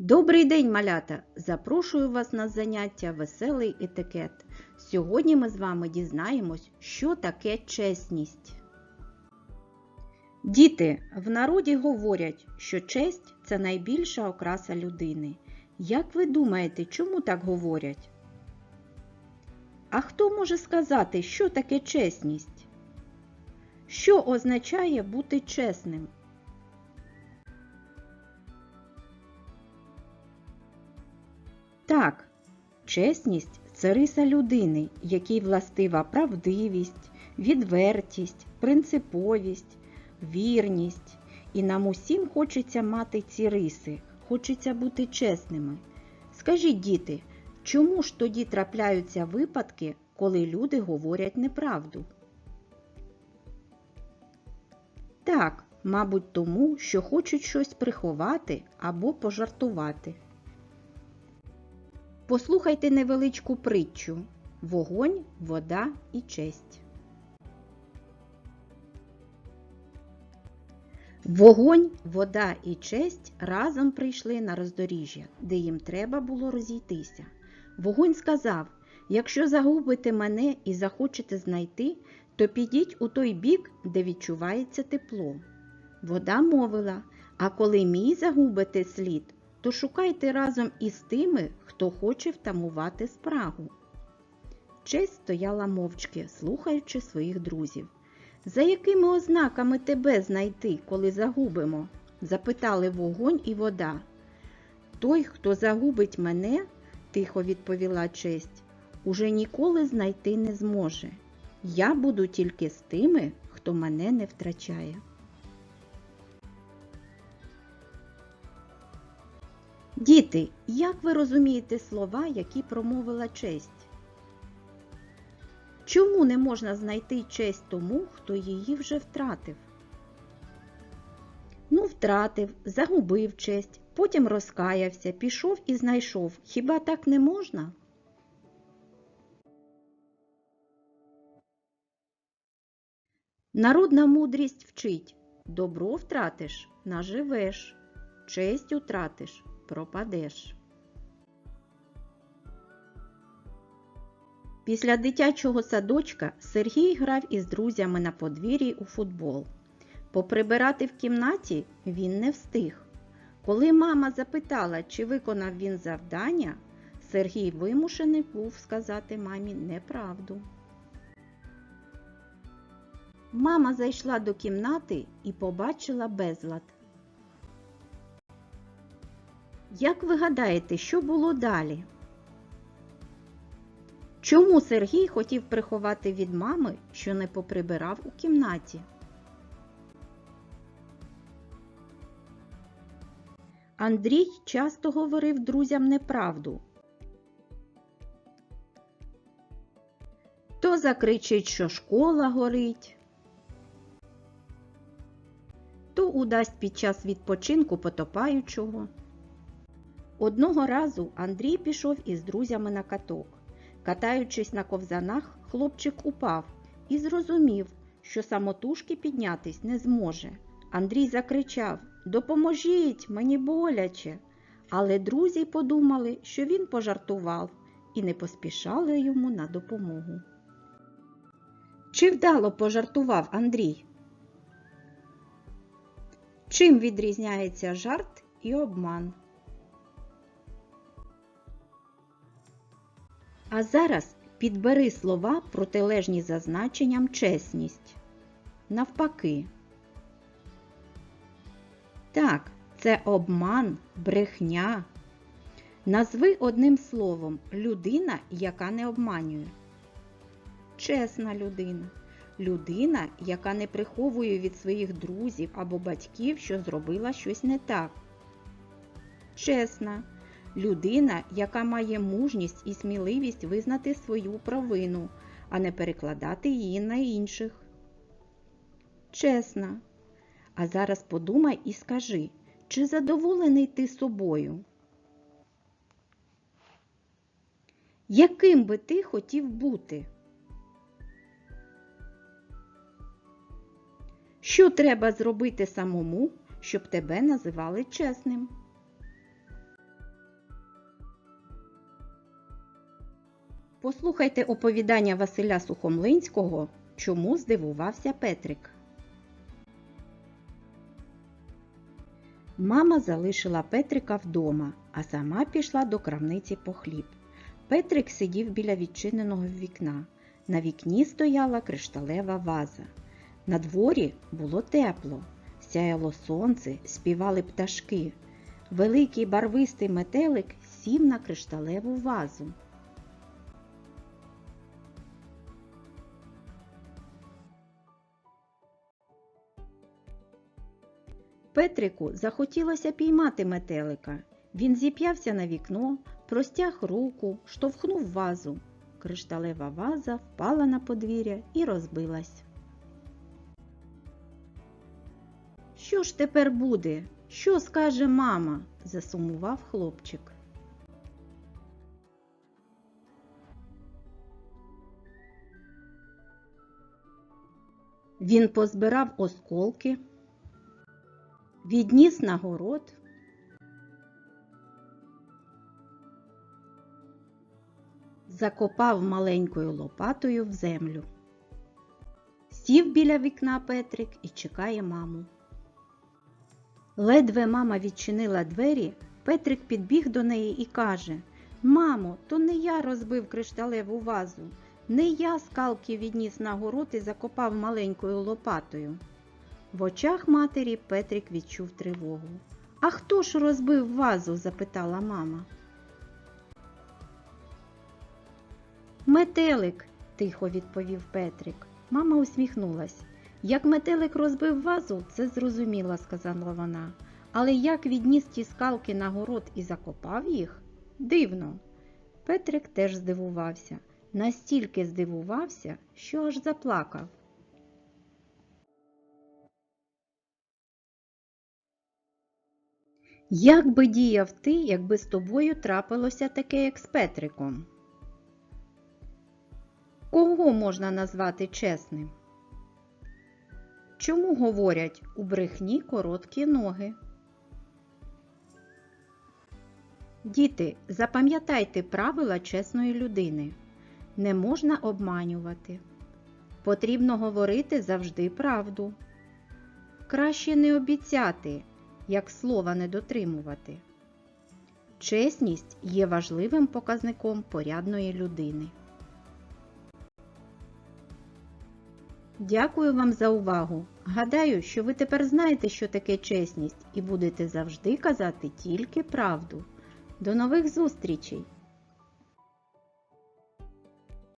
Добрий день, малята! Запрошую вас на заняття Веселий етикет. Сьогодні ми з вами дізнаємось, що таке чесність. Діти, в народі говорять, що честь це найбільша окраса людини. Як ви думаєте, чому так говорять? А хто може сказати, що таке чесність? Що означає бути чесним? Так, чесність це риса людини, якій властива правдивість, відвертість, принциповість, вірність. І нам усім хочеться мати ці риси, хочеться бути чесними. Скажіть, діти, чому ж тоді трапляються випадки, коли люди говорять неправду? Так, мабуть, тому, що хочуть щось приховати або пожартувати. Послухайте невеличку притчу Вогонь, вода і честь. Вогонь, вода і честь разом прийшли на роздоріжжя, де їм треба було розійтися. Вогонь сказав: Якщо загубите мене і захочете знайти, то підіть у той бік, де відчувається тепло. Вода мовила: А коли мій загубите слід, то шукайте разом із тими, хто хоче втамувати спрагу. Честь стояла мовчки, слухаючи своїх друзів. За якими ознаками тебе знайти, коли загубимо? запитали вогонь і вода. Той, хто загубить мене, тихо відповіла честь, уже ніколи знайти не зможе. Я буду тільки з тими, хто мене не втрачає. Діти, як ви розумієте слова, які промовила честь? Чому не можна знайти честь тому, хто її вже втратив? Ну, втратив, загубив честь, потім розкаявся, пішов і знайшов. Хіба так не можна? Народна мудрість вчить добро втратиш, наживеш, честь утратиш, пропадеш. Після дитячого садочка Сергій грав із друзями на подвір'ї у футбол. Поприбирати в кімнаті він не встиг. Коли мама запитала, чи виконав він завдання, Сергій вимушений був сказати мамі неправду. Мама зайшла до кімнати і побачила безлад. Як ви гадаєте, що було далі? Чому Сергій хотів приховати від мами, що не поприбирав у кімнаті? Андрій часто говорив друзям неправду. То закричить, що школа горить, то удасть під час відпочинку потопаючого. Одного разу Андрій пішов із друзями на каток. Катаючись на ковзанах, хлопчик упав і зрозумів, що самотужки піднятись не зможе. Андрій закричав Допоможіть, мені боляче. Але друзі подумали, що він пожартував і не поспішали йому на допомогу. Чи вдало пожартував Андрій? Чим відрізняється жарт і обман? А зараз підбери слова протилежні за значенням чесність. Навпаки. Так, це обман, брехня. Назви одним словом людина, яка не обманює. Чесна людина. Людина, яка не приховує від своїх друзів або батьків, що зробила щось не так. Чесна. Людина, яка має мужність і сміливість визнати свою провину, а не перекладати її на інших. Чесна. А зараз подумай і скажи, чи задоволений ти собою? Яким би ти хотів бути? Що треба зробити самому, щоб тебе називали чесним? Послухайте оповідання Василя Сухомлинського Чому здивувався Петрик. Мама залишила Петрика вдома, а сама пішла до крамниці по хліб. Петрик сидів біля відчиненого вікна. На вікні стояла кришталева ваза. На дворі було тепло, сяяло сонце, співали пташки. Великий барвистий метелик сів на кришталеву вазу. Петрику захотілося піймати метелика. Він зіп'явся на вікно, простяг руку, штовхнув вазу. Кришталева ваза впала на подвір'я і розбилась. Що ж тепер буде? Що скаже мама? засумував хлопчик. Він позбирав осколки, відніс на город, закопав маленькою лопатою в землю. Сів біля вікна Петрик і чекає маму. Ледве мама відчинила двері, Петрик підбіг до неї і каже Мамо, то не я розбив кришталеву вазу, не я скалки відніс на город і закопав маленькою лопатою. В очах матері Петрик відчув тривогу. А хто ж розбив вазу? запитала мама. Метелик, тихо відповів Петрик. Мама усміхнулась. Як метелик розбив вазу, це зрозуміла, сказала вона. Але як відніс ті скалки на город і закопав їх? Дивно. Петрик теж здивувався. Настільки здивувався, що аж заплакав. Як би діяв ти, якби з тобою трапилося таке, як з Петриком? Кого можна назвати чесним? Чому говорять у брехні короткі ноги? Діти, запам'ятайте правила чесної людини. Не можна обманювати. Потрібно говорити завжди правду. Краще не обіцяти, як слова не дотримувати. Чесність є важливим показником порядної людини. Дякую вам за увагу. Гадаю, що ви тепер знаєте, що таке чесність, і будете завжди казати тільки правду. До нових зустрічей!